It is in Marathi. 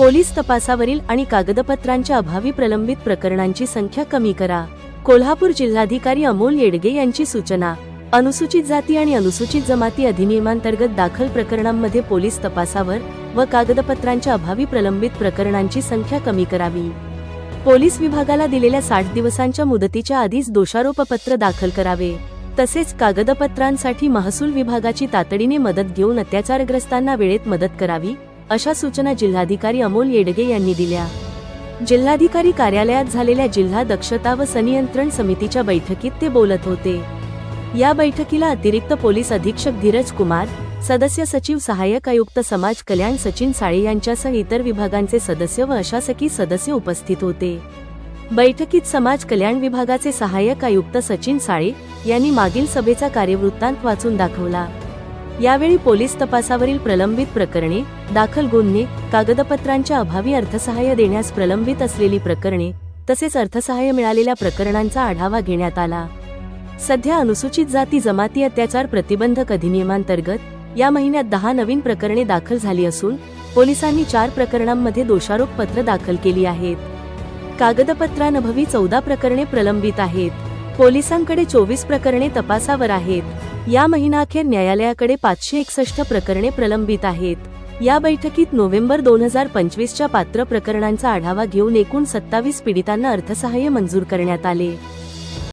पोलीस तपासावरील आणि कागदपत्रांच्या अभावी प्रलंबित प्रकरणांची संख्या कमी करा. कोल्हापूर जिल्हाधिकारी अमोल येडगे यांची सूचना. अनुसूचित जाती आणि अनुसूचित जमाती अधिनियमांतर्गत दाखल प्रकरणांमध्ये पोलीस तपासावर व कागदपत्रांच्या अभावी प्रलंबित प्रकरणांची संख्या कमी करावी. पोलीस विभागाला दिलेल्या साठ दिवसांच्या मुदतीच्या आधीच दोषारोपपत्र दाखल करावे. तसेच कागदपत्रांसाठी महसूल विभागाची तातडीने मदत घेऊन अत्याचारग्रस्तांना वेळेत मदत करावी अशा सूचना जिल्हाधिकारी अमोल येडगे यांनी दिल्या. जिल्हाधिकारी कार्यालयात झालेल्या जिल्हा दक्षता व संनियंत्रण समितीच्या बैठकीत ते बोलत होते. या बैठकीला अतिरिक्त पोलीस अधीक्षक धीरज कुमार सदस्य सचिव सहाय्यक आयुक्त समाज कल्याण सचिन साळे यांच्यासह इतर विभागांचे सदस्य व अशासकी सदस्य उपस्थित होते. बैठकीत समाज कल्याण विभागाचे सहाय्यक आयुक्त सचिन साळे यांनी मागील सभेचा कार्यवृत्तांत वाचून दाखवला. यावेळी पोलीस तपासावरील प्रलंबित प्रकरणे दाखल गुन्हे कागदपत्रांच्या अभावी अर्थसहाय्य देण्यास प्रलंबित असलेली प्रकरणे तसेच अर्थसहाय्य मिळालेल्या प्रकरणांचा आढावा घेण्यात आला. सध्या अनुसूचित जाती जमाती अत्याचार प्रतिबंधक अधिनियमांतर्गत या महिन्यात दहा नवीन प्रकरणे दाखल झाली असून पोलिसांनी चार प्रकरणांमध्ये दोषारोप पत्र दाखल केली आहेत. कागदपत्रांअभावी चौदा प्रकरणे प्रलंबित आहेत. पोलिसांकडे चोवीस प्रकरणे तपासावर आहेत. या महिनाअखेर न्यायालयाकडे पाचशे एकसष्ट प्रकरणे प्रलंबित आहेत. या बैठकीत नोव्हेंबर दोन हजार पंचवीसच्या पात्र प्रकरणांचा आढावा घेऊन एकूण सत्तावीस पीडितांना अर्थसहाय्य मंजूर करण्यात आले.